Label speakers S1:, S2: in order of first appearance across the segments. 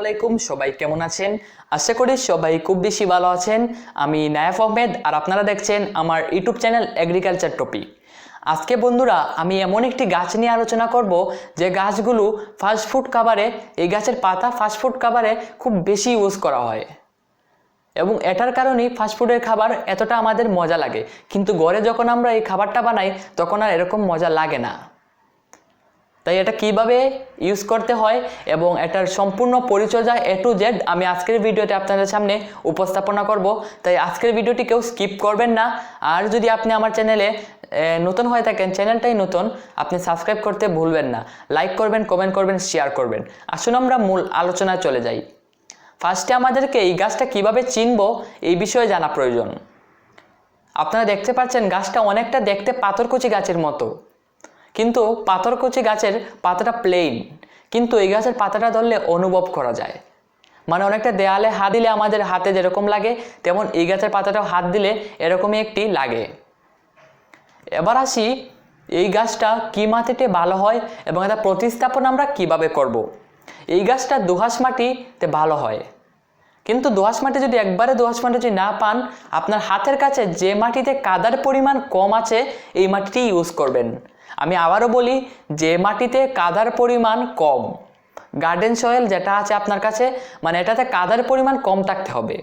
S1: আলাইকুম, সবাই কেমন আছেন? আশা করি সবাই খুব বেশি ভালো আছেন। আমি নায়াফ আহমেদ, আর আপনারা দেখছেন আমার ইউটিউব চ্যানেল এগ্রিকালচার টপিক আজকে বন্ধুরা, আমি এমন একটি গাছ নিয়ে আলোচনা করব, যে গাছগুলো ফাস্টফুড খাবারে এই গাছের পাতা ফাস্টফুড খাবারে খুব বেশি ইউজ করা হয়। এবং এটার কারণেই ফাস্টফুডের খাবার এতটা আমাদের মজা লাগে। কিন্তু ঘরে যখন আমরা এই খাবারটা বানাই, তখন আর এরকম মজা লাগে না। তাই এটা কীভাবে ইউজ করতে হয় এবং এটার সম্পূর্ণ পরিচর্যা এ টু জেড আমি আজকের ভিডিওতে আপনাদের সামনে উপস্থাপনা করব। তাই আজকের ভিডিওটি কেউ স্কিপ করবেন না। আর যদি আপনি আমার চ্যানেলে নতুন হয়ে থাকেন চ্যানেলটাই নতুন, আপনি সাবস্ক্রাইব করতে ভুলবেন না। লাইক করবেন কমেন্ট করবেন শেয়ার করবেন। আসুন আমরা মূল আলোচনায় চলে যাই। ফার্স্টে আমাদেরকে এই গাছটা কীভাবে চিনব, এই বিষয়ে জানা প্রয়োজন। আপনারা দেখতে পাচ্ছেন গাছটা অনেকটা দেখতে পাথরকুচি গাছের মতো। কিন্তু পাথরকুচি গাছের পাতাটা প্লেন কিন্তু এই গাছের পাতাটা ধরলে অনুভব করা যায়। মানে অনেকটা দেয়ালে হাত দিলে আমাদের হাতে যেরকম লাগে, তেমন এই গাছের পাতাটাও হাত দিলে এরকমই একটি লাগে। এবার আসি, এই গাছটা কী মাটিতে ভালো হয় এবং এটা প্রতিস্থাপন আমরা কীভাবে করব। এই গাছটা দোহাস মাটিতে ভালো হয়। কিন্তু দোআঁশ মাটি যদি একবারে দোআঁশ মাটি যদি না পান, আপনার হাতের কাছে যে মাটিতে কাদার পরিমাণ কম আছে, এই মাটিটি ইউজ করবেন। আমি আবারও বলি, যে মাটিতে কাদার পরিমাণ কম গার্ডেন সয়েল যেটা আছে আপনার কাছে মানে এটাতে কাদার পরিমাণ কম থাকতে হবে।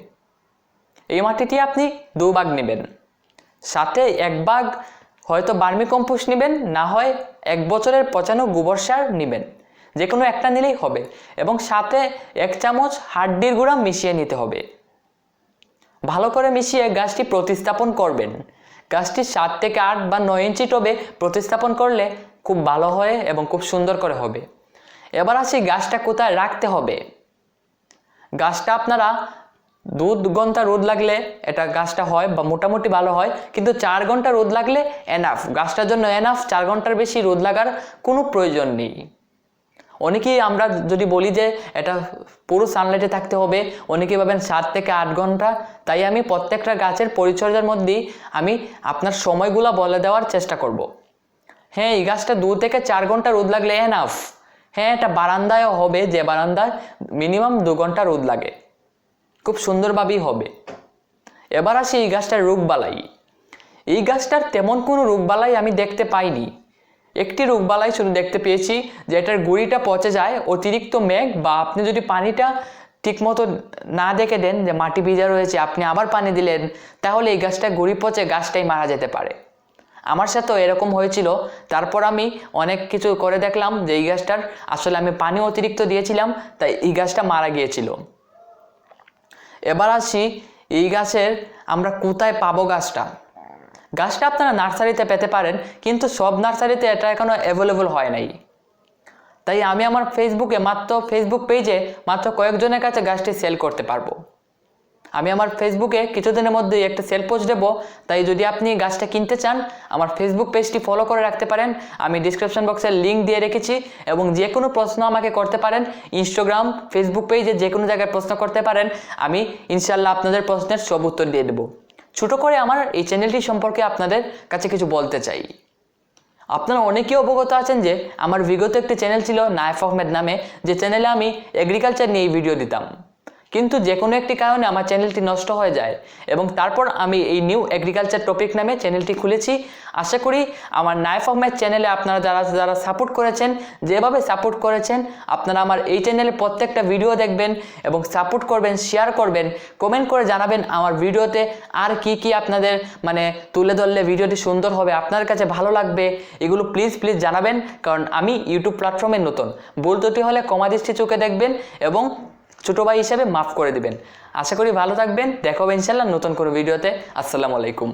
S1: এই মাটিটি আপনি দু ভাগ নেবেন। সাথে এক ভাগ হয়তো বার্মি কম্পোস্ট নেবেন, না হয় এক বছরের পচানো গোবর সার নেবেন। যে কোনো একটা নিলেই হবে। এবং সাথে এক চামচ হাড্ডির গুঁড়া মিশিয়ে নিতে হবে। ভালো করে মিশিয়ে গাছটি প্রতিস্থাপন করবেন। গাছটি সাত থেকে আট বা নয় ইঞ্চি টবে প্রতিস্থাপন করলে খুব ভালো হয় এবং খুব সুন্দর করে হবে। এবার আসি গাছটা কোথায় রাখতে হবে। গাছটা আপনারা দু ঘণ্টা রোদ লাগলে এটা গাছটা হয় বা মোটামুটি ভালো হয়, কিন্তু চার ঘণ্টা রোদ লাগলে এনাফ গাছটার জন্য এনাফ চার ঘণ্টার বেশি রোদ লাগার কোনো প্রয়োজন নেই। অনেকেই আমরা যদি বলি যে এটা পুরো সানলাইটে থাকতে হবে, অনেকেই ভাবেন সাত থেকে আট ঘণ্টা, তাই আমি প্রত্যেকটা গাছের পরিচর্যার মধ্যেই আমি আপনার সময়গুলো বলে দেওয়ার চেষ্টা করব। হ্যাঁ এই গাছটা দু থেকে চার ঘণ্টা রোদ লাগলে এনাফ হ্যাঁ এটা বারান্দায়ও হবে, যে বারান্দায় মিনিমাম দু ঘণ্টা রোদ লাগে। খুব সুন্দরভাবেই হবে। এবার আসি এই গাছটার রোগবালাই এই গাছটার তেমন কোনো রোগবালাই আমি দেখতে পাইনি। একটি রোগবালাই শুধু দেখতে পেয়েছি যে এটার গুঁড়িটা পচে যায়, অতিরিক্ত মেঘ বা আপনি যদি পানিটা ঠিকমতো না দেখে দেন যে মাটি ভিজা রয়েছে, আপনি আবার পানি দিলেন, তাহলে এই গাছটা গুঁড়ি পচে গাছটাই মারা যেতে পারে। আমার সাথেও এরকম হয়েছিল। তারপর আমি অনেক কিছু করে দেখলাম যে এই গাছটার আসলে আমি পানি অতিরিক্ত দিয়েছিলাম, তাই এই গাছটা মারা গিয়েছিল। এবার আসি এই গাছের আমরা কোথায় পাবো গাছটা। গাছটা আপনারা নার্সারিতে পেতে পারেন, কিন্তু সব নার্সারিতে এটা এখনও অ্যাভেলেবল হয় নাই। তাই আমি আমার ফেসবুকে মাত্র ফেসবুক পেজে মাত্র কয়েকজনের কাছে গাছটি সেল করতে পারব। আমি আমার ফেসবুকে কিছুদিনের মধ্যেই একটা সেল পোস্ট দেবো, তাই যদি আপনি গাছটা কিনতে চান, আমার ফেসবুক পেজটি ফলো করে রাখতে পারেন। আমি ডিসক্রিপশন বক্সে লিঙ্ক দিয়ে রেখেছি, এবং যে কোনো প্রশ্ন আমাকে করতে পারেন ইনস্টাগ্রাম ফেসবুক পেজে যে কোনো জায়গায় প্রশ্ন করতে পারেন, আমি ইনশাল্লাহ আপনাদের প্রশ্নের সব উত্তর দিয়ে দেবো। ছোটো করে আমার এই চ্যানেলটি সম্পর্কে আপনাদের কাছে কিছু বলতে চাই। আপনারা অনেকেই অবগত আছেন যে আমার বিগত একটি চ্যানেল ছিল নায়ফ আহমেদ নামে, যে চ্যানেলে আমি এগ্রিকালচার নিয়ে ভিডিও দিতাম। কিন্তু যে কোনো একটি কারণে আমার চ্যানেলটি নষ্ট হয়ে যায় এবং তারপর আমি এই নিউ এগ্রিকালচার টপিক নামে চ্যানেলটি খুলেছি। আশা করি আমার নাইফ আহমেদ চ্যানেলে আপনারা যারা যারা সাপোর্ট করেছেন, যেভাবে সাপোর্ট করেছেন, আপনারা আমার এই চ্যানেলে প্রত্যেকটা ভিডিও দেখবেন এবং সাপোর্ট করবেন শেয়ার করবেন কমেন্ট করে জানাবেন আমার ভিডিওতে আর কি কি আপনাদের মানে তুলে ধরলে ভিডিওটি সুন্দর হবে, আপনার কাছে ভালো লাগবে, এগুলো প্লিজ প্লিজ জানাবেন। কারণ আমি ইউটিউব প্ল্যাটফর্মে নতুন। ভুল ত্রুটি হলে কমা দৃষ্টি চোখে দেখবেন এবং ছোটো ভাই হিসেবে মাফ করে দেবেন। আশা করি ভালো থাকবেন। দেখো ইনশাল্লাহ নতুন কোনো ভিডিওতে। আসসালামু আলাইকুম।